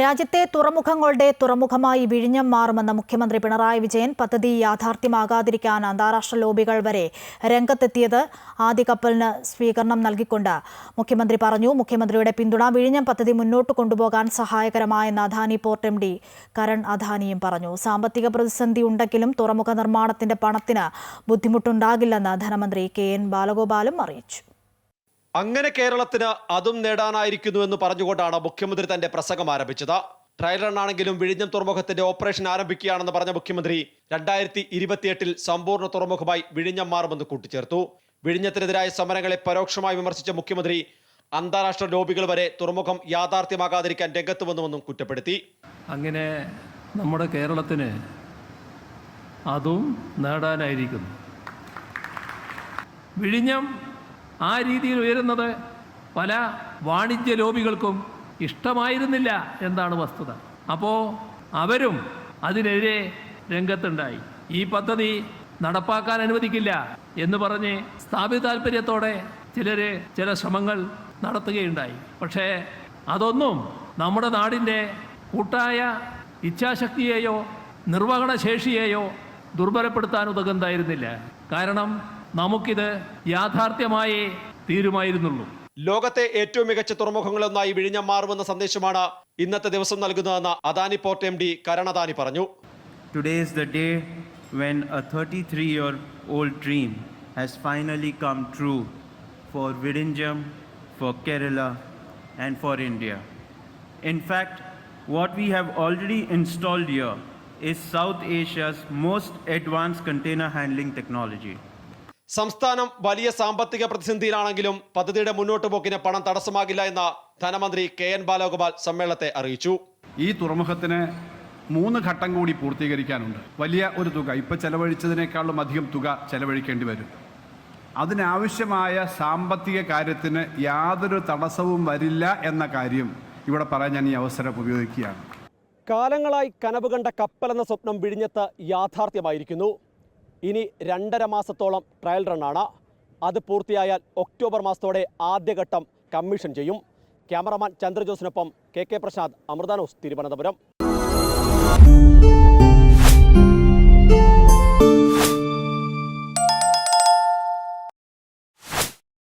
രാജ്യത്തെ തുറമുഖങ്ങളുടെ തുറമുഖമായി വിഴിഞ്ഞം മാറുമെന്ന മുഖ്യമന്ത്രി പിണറായി വിജയൻ പദ്ധതി യാഥാർത്ഥ്യമാകാതിരിക്കാൻ അന്താരാഷ്ട്ര ലോബികൾ വരെ രംഗത്തെത്തിയത് ആദ്യ കപ്പലിന് സ്വീകരണം നൽകിക്കൊണ്ട് മുഖ്യമന്ത്രി പറഞ്ഞു. മുഖ്യമന്ത്രിയുടെ പിന്തുണ വിഴിഞ്ഞം പദ്ധതി മുന്നോട്ട് കൊണ്ടുപോകാൻ സഹായകരമായെന്ന് Adani port M D Karan അദാനിയും പറഞ്ഞു. സാമ്പത്തിക പ്രതിസന്ധി ഉണ്ടെങ്കിലും തുറമുഖ നിർമ്മാണത്തിന്റെ പണത്തിന് ബുദ്ധിമുട്ടുണ്ടാകില്ലെന്ന് ധനമന്ത്രി കെ എൻ ബാലഗോപാലും അറിയിച്ചു. അങ്ങനെ കേരളത്തിന് അതും നേടാനായിരിക്കുന്നു എന്ന് പറഞ്ഞുകൊണ്ടാണ് മുഖ്യമന്ത്രി തന്റെ പ്രസംഗം ആരംഭിച്ചത്. ട്രയൽ റണ്ണാണെങ്കിലും വിഴിഞ്ഞം തുറമുഖത്തിന്റെ ഓപ്പറേഷൻ ആരംഭിക്കുകയാണെന്ന് പറഞ്ഞ മുഖ്യമന്ത്രി രണ്ടായിരത്തി ഇരുപത്തിയെട്ടിൽ സമ്പൂർണ തുറമുഖമായി വിഴിഞ്ഞം മാറുമെന്ന് കൂട്ടിച്ചേർത്തു. വിഴിഞ്ഞത്തിനെതിരായ സമരങ്ങളെ പരോക്ഷമായി വിമർശിച്ച മുഖ്യമന്ത്രി അന്താരാഷ്ട്ര ലോബികൾ വരെ തുറമുഖം യാഥാർത്ഥ്യമാകാതിരിക്കാൻ രംഗത്ത് വന്നുവെന്നും കുറ്റപ്പെടുത്തി. അങ്ങനെ നമ്മുടെ കേരളത്തിന് അതും നേടാനായിരിക്കുന്നു. വിഴിഞ്ഞം ആ രീതിയിൽ ഉയരുന്നത് പല വാണിജ്യ ലോബികൾക്കും ഇഷ്ടമായിരുന്നില്ല എന്നാണ് വസ്തുത. അപ്പോൾ അവരും അതിനെതിരെ രംഗത്തുണ്ടായി. ഈ പദ്ധതി നടപ്പാക്കാൻ അനുവദിക്കില്ല എന്ന് പറഞ്ഞ് സ്ഥാപിത താല്പര്യത്തോടെ ചിലർ ചില ശ്രമങ്ങൾ നടത്തുകയുണ്ടായി. പക്ഷേ അതൊന്നും നമ്മുടെ നാടിന്റെ കൂട്ടായ ഇച്ഛാശക്തിയെയോ നിർവഹണ ശേഷിയെയോ ദുർബലപ്പെടുത്താൻ ഉതകുന്നതായിരുന്നില്ല. കാരണം നമുക്കിത് യാഥാർത്ഥ്യമായേ തീരുമായിരുന്നുള്ളൂ ലോകത്തെ ഏറ്റവും മികച്ച തുറമുഖങ്ങളൊന്നായി വിഴിഞ്ഞം മാറുമെന്ന സന്ദേശമാണ് ഇന്നത്തെ ദിവസം നൽകുന്നതെന്ന് Adani port M D Karan Adani പറഞ്ഞു Today is the day when a 33 year old dream has finally come true for Virinjam, for Kerala, and for India. In fact, what we have already installed here is South Asia's most advanced container handling technology. സംസ്ഥാനം വലിയ സാമ്പത്തിക പ്രതിസന്ധിയിലാണെങ്കിലും പദ്ധതിയുടെ മുന്നോട്ട് പോക്കിന് പണം തടസ്സമാകില്ല എന്ന് ധനമന്ത്രി K N Balagopal സമ്മേളനത്തെ അറിയിച്ചു. ഈ തുറമുഖത്തിന് മൂന്ന് ഘട്ടം കൂടി പൂർത്തീകരിക്കാനുണ്ട്. വലിയ ഒരു തുക ഇപ്പം ചെലവഴിച്ചതിനേക്കാളും അധികം തുക ചെലവഴിക്കേണ്ടി വരും. അതിനാവശ്യമായ സാമ്പത്തിക കാര്യത്തിന് യാതൊരു തടസ്സവും വരില്ല എന്ന കാര്യം ഇവിടെ പറയാൻ ഞാൻ ഈ അവസരം ഉപയോഗിക്കുകയാണ്. കാലങ്ങളായി കനവ് കണ്ട കപ്പൽ എന്ന സ്വപ്നം വിഴിഞ്ഞത്ത് യാഥാർത്ഥ്യമായിരിക്കുന്നു. ഇനി രണ്ടര മാസത്തോളം ട്രയൽ റണ്ണാണ് അത് പൂർത്തിയായാൽ ഒക്ടോബർ മാസത്തോടെ ആദ്യഘട്ടം കമ്മീഷൻ ചെയ്യും. ക്യാമറമാൻ ചന്ദ്രജോസിനൊപ്പം കെ കെ പ്രസാദ് അമൃതാനോസ് തിരുവനന്തപുരം.